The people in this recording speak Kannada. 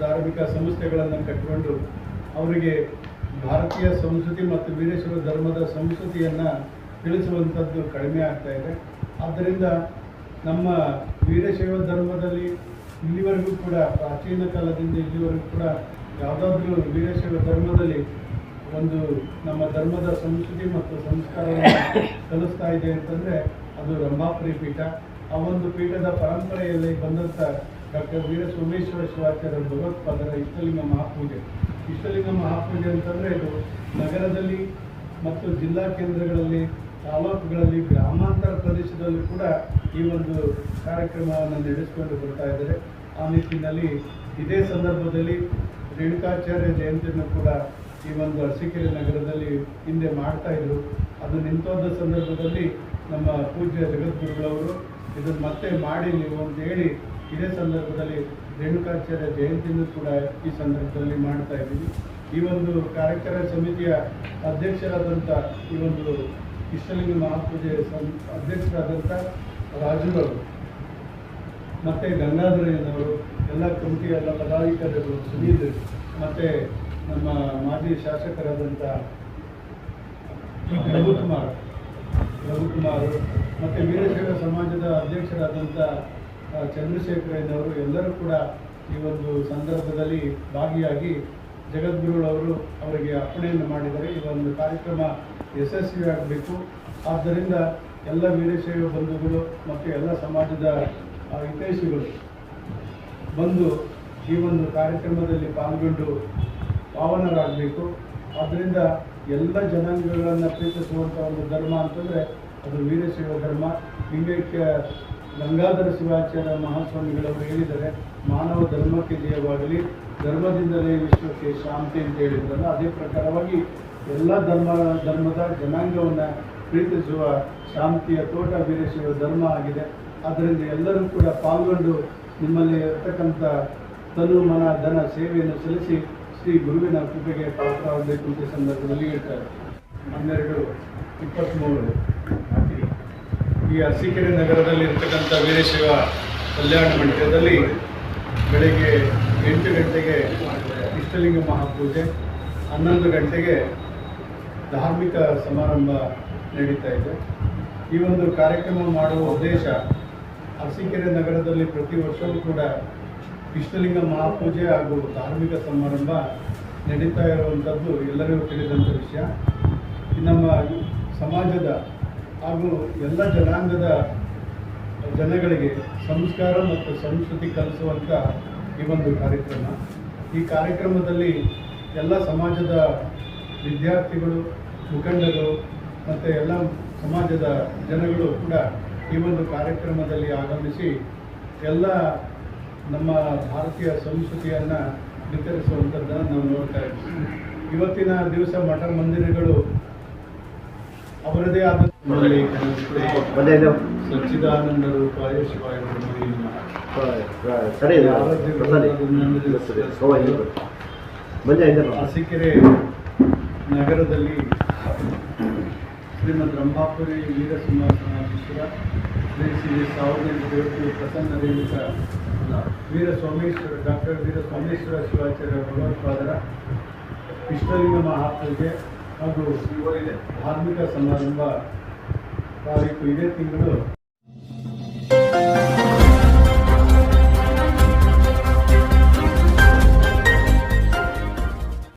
ಧಾರ್ಮಿಕ ಸಂಸ್ಥೆಗಳನ್ನು ಕಟ್ಟಿಕೊಂಡು ಅವರಿಗೆ ಭಾರತೀಯ ಸಂಸ್ಕೃತಿ ಮತ್ತು ವೀರೇಶ್ವರ ಧರ್ಮದ ಸಂಸ್ಕೃತಿಯನ್ನು ತಿಳಿಸುವಂಥದ್ದು ಕಡಿಮೆ ಆಗ್ತಾ ಇದೆ. ಆದ್ದರಿಂದ ನಮ್ಮ ವೀರಶೈವ ಧರ್ಮದಲ್ಲಿ ಇಲ್ಲಿವರೆಗೂ ಕೂಡ, ಪ್ರಾಚೀನ ಕಾಲದಿಂದ ಇಲ್ಲಿವರೆಗೂ ಕೂಡ ಯಾವುದಾದ್ರೂ ವೀರಶೈವ ಧರ್ಮದಲ್ಲಿ ಒಂದು ನಮ್ಮ ಧರ್ಮದ ಸಂಸ್ಕೃತಿ ಮತ್ತು ಸಂಸ್ಕಾರವನ್ನು ಕಲಿಸ್ತಾ ಇದೆ ಅಂತಂದರೆ ಅದು ರಂಭಾಪುರಿ ಪೀಠ. ಆ ಒಂದು ಪೀಠದ ಪರಂಪರೆಯಲ್ಲಿ ಬಂದಂಥ ಡಾಕ್ಟರ್ ವೀರ ಸೋಮೇಶ್ವರ ಶಿವಾಚಾರ್ಯ ಭಗವತ್ಪಾದರ ಇಷ್ಟಲಿಂಗ ಮಹಾಪೂಜೆ. ಇಷ್ಟಲಿಂಗ ಮಹಾಪೂಜೆ ಅಂತಂದರೆ ಇದು ನಗರದಲ್ಲಿ ಮತ್ತು ಜಿಲ್ಲಾ ಕೇಂದ್ರಗಳಲ್ಲಿ, ತಾಲೂಕುಗಳಲ್ಲಿ, ಗ್ರಾಮಾಂತರ ಪ್ರದೇಶದಲ್ಲೂ ಕೂಡ ಈ ಒಂದು ಕಾರ್ಯಕ್ರಮವನ್ನು ನಡೆಸಿಕೊಂಡು ಬರ್ತಾ ಇದ್ದಾರೆ. ಆ ನಿಟ್ಟಿನಲ್ಲಿ ಇದೇ ಸಂದರ್ಭದಲ್ಲಿ ರೇಣುಕಾಚಾರ್ಯ ಜಯಂತಿಯನ್ನು ಕೂಡ ಈ ಒಂದು ಅರಸೀಕೆರೆ ನಗರದಲ್ಲಿ ಹಿಂದೆ ಮಾಡ್ತಾ ಇದ್ರು. ಅದು ನಿಂತೋದ ಸಂದರ್ಭದಲ್ಲಿ ನಮ್ಮ ಪೂಜ್ಯ ಜಗದ್ಗುರುಗಳವರು ಇದನ್ನು ಮತ್ತೆ ಮಾಡಿ ನೀವು ಅಂತ ಹೇಳಿ, ಇದೇ ಸಂದರ್ಭದಲ್ಲಿ ರೇಣುಕಾಚಾರ್ಯ ಜಯಂತಿಯನ್ನು ಕೂಡ ಈ ಸಂದರ್ಭದಲ್ಲಿ ಮಾಡ್ತಾ ಇದ್ದೀವಿ. ಈ ಒಂದು ಕಾರ್ಯಕ್ರಮ ಸಮಿತಿಯ ಅಧ್ಯಕ್ಷರಾದಂಥ ಈ ಒಂದು ಇಷ್ಟಲಿಂಗ ಮಹಾಪೂಜೆ ಸಂ, ಅಧ್ಯಕ್ಷರಾದಂಥ ರಾಜುಗಳು ಮತ್ತು ಗಂಗಾಧರಯ್ಯನವರು, ಎಲ್ಲ ಕಮಿಟಿ, ಎಲ್ಲ ಪದಾಧಿಕಾರಿಗಳು, ಸುನೀಲ್, ಮತ್ತು ನಮ್ಮ ಮಾಜಿ ಶಾಸಕರಾದಂಥ ರಘುಕುಮಾರ್. ರಘುಕುಮಾರ್ ಮತ್ತು ವೀರಶೈವ ಸಮಾಜದ ಅಧ್ಯಕ್ಷರಾದಂಥ ಚಂದ್ರಶೇಖರಯ್ಯನವರು ಎಲ್ಲರೂ ಕೂಡ ಈ ಒಂದು ಸಂದರ್ಭದಲ್ಲಿ ಭಾಗಿಯಾಗಿ ಜಗದ್ಗುರುಗಳವರು ಅವರಿಗೆ ಅರ್ಪಣೆಯನ್ನು ಮಾಡಿದರೆ ಈ ಒಂದು ಕಾರ್ಯಕ್ರಮ ಯಶಸ್ವಿ ಆಗಬೇಕು. ಆದ್ದರಿಂದ ಎಲ್ಲ ವೀರಶೈವ ಬಂಧುಗಳು ಮತ್ತು ಎಲ್ಲ ಸಮಾಜದ ಹಿತೈಷಿಗಳು ಬಂದು ಈ ಒಂದು ಕಾರ್ಯಕ್ರಮದಲ್ಲಿ ಪಾಲ್ಗೊಂಡು ಪಾವನರಾಗಬೇಕು ಆದ್ದರಿಂದ ಎಲ್ಲ ಜನಾಂಗಗಳನ್ನು ಪ್ರೀತಿಸುವಂಥ ಒಂದು ಧರ್ಮ ಅಂತಂದರೆ ಅದು ವೀರಶೈವ ಧರ್ಮ. ಲಿಂಗೈಕ್ಯ ಗಂಗಾಧರ ಶಿವಾಚಾರ್ಯ ಮಹಾಸ್ವಾಮಿಗಳವರು ಹೇಳಿದರೆ ಮಾನವ ಧರ್ಮಕ್ಕೆ ಜಯವಾಗಲಿ, ಧರ್ಮದಿಂದಲೇ ವಿಶ್ವಕ್ಕೆ ಶಾಂತಿ ಅಂತ ಹೇಳಿದ್ರಲ್ಲ, ಅದೇ ಪ್ರಕಾರವಾಗಿ ಎಲ್ಲ ಧರ್ಮ, ಧರ್ಮದ ಜನಾಂಗವನ್ನು ಪ್ರೀತಿಸುವ ಶಾಂತಿಯ ತೋಟ ವೀರಶೈವ ಧರ್ಮ ಆಗಿದೆ. ಆದ್ದರಿಂದ ಎಲ್ಲರೂ ಕೂಡ ಪಾಲ್ಗೊಂಡು ನಿಮ್ಮಲ್ಲಿ ಇರತಕ್ಕಂಥ ತನು, ಮನ, ಧನ, ಸೇವೆಯನ್ನು ಸಲ್ಲಿಸಿ ಶ್ರೀ ಗುರುವಿನ ಕೃಪೆಗೆ ಪಾತ್ರವಾಗಬೇಕು ಅಂತ ಸಂದರ್ಭದಲ್ಲಿ ಹೇಳ್ತಾರೆ. ಹನ್ನೆರಡು ಇಪ್ಪತ್ತ್ಮೂರು ಈ ಅರಸೀಕೆರೆ ನಗರದಲ್ಲಿ ಇರ್ತಕ್ಕಂಥ ವೀರಶೈವ ಕಲ್ಯಾಣ ಮಂಟಪದಲ್ಲಿ ಬೆಳಗ್ಗೆ ಎಂಟು ಗಂಟೆಗೆ ಇಷ್ಟಲಿಂಗ ಮಹಾಪೂಜೆ. ಹನ್ನೊಂದು ಗಂಟೆಗೆ ಧಾರ್ಮಿಕ ಸಮಾರಂಭ ನಡೀತಾ ಇದೆ. ಈ ಒಂದು ಕಾರ್ಯಕ್ರಮ ಮಾಡುವ ಉದ್ದೇಶ ಅರಸೀಕೆರೆ ನಗರದಲ್ಲಿ ಪ್ರತಿ ವರ್ಷವೂ ಕೂಡ ಇಷ್ಟಲಿಂಗ ಮಹಾಪೂಜೆ ಹಾಗೂ ಧಾರ್ಮಿಕ ಸಮಾರಂಭ ನಡೀತಾ ಇರುವಂಥದ್ದು ಎಲ್ಲರಿಗೂ ತಿಳಿದಂಥ ವಿಷಯ. ನಮ್ಮ ಸಮಾಜದ ಹಾಗೂ ಎಲ್ಲ ಜನಾಂಗದ ಜನಗಳಿಗೆ ಸಂಸ್ಕಾರ ಮತ್ತು ಸಂಸ್ಕೃತಿ ಕಲಿಸುವಂಥ ಈ ಒಂದು ಕಾರ್ಯಕ್ರಮ. ಈ ಕಾರ್ಯಕ್ರಮದಲ್ಲಿ ಎಲ್ಲ ಸಮಾಜದ ವಿದ್ಯಾರ್ಥಿಗಳು, ಮುಖಂಡರು ಮತ್ತು ಎಲ್ಲ ಸಮಾಜದ ಜನಗಳು ಕೂಡ ಈ ಒಂದು ಕಾರ್ಯಕ್ರಮದಲ್ಲಿ ಆಗಮಿಸಿ ಎಲ್ಲ ನಮ್ಮ ಭಾರತೀಯ ಸಂಸ್ಕೃತಿಯನ್ನು ಬಿತ್ತರಿಸುವಂಥದ್ದನ್ನು ನಾವು ನೋಡ್ತಾ ಇದ್ದೀವಿ. ಇವತ್ತಿನ ದಿವಸ ಮಠ ಮಂದಿರಗಳು ಅವರದೇ ಆದ. ಸಚ್ಚಿದಾನಂದ ರೂಪಾಯ ಶಿವಾಯ ನೋಡಿ. ಅರಸೀಕೆರೆ ನಗರದಲ್ಲಿ ಶ್ರೀಮದ್ ರಂಭಾಪುರಿ ವೀರ ಸಿಂಹಾಸನಾಧೀಶ್ವರ ಶ್ರೀ ಶ್ರೀ ಸಾವಿರದ ಪ್ರಸನ್ನ ರೇಣುಕ ವೀರ ಸೋಮೇಶ್ವರ ಡಾಕ್ಟರ್ ವೀರ ಸೋಮೇಶ್ವರ ಶಿವಾಚಾರ್ಯ ಭಗವತ್ಪಾದರ ವಿಶ್ವಲಿಂಗ ಮಹಾಪೂಜೆ ಹಾಗೂ ಧಾರ್ಮಿಕ ಸಮಾರಂಭ ತಾರೀಕು ಇದೇ, ತಿಂಗಳು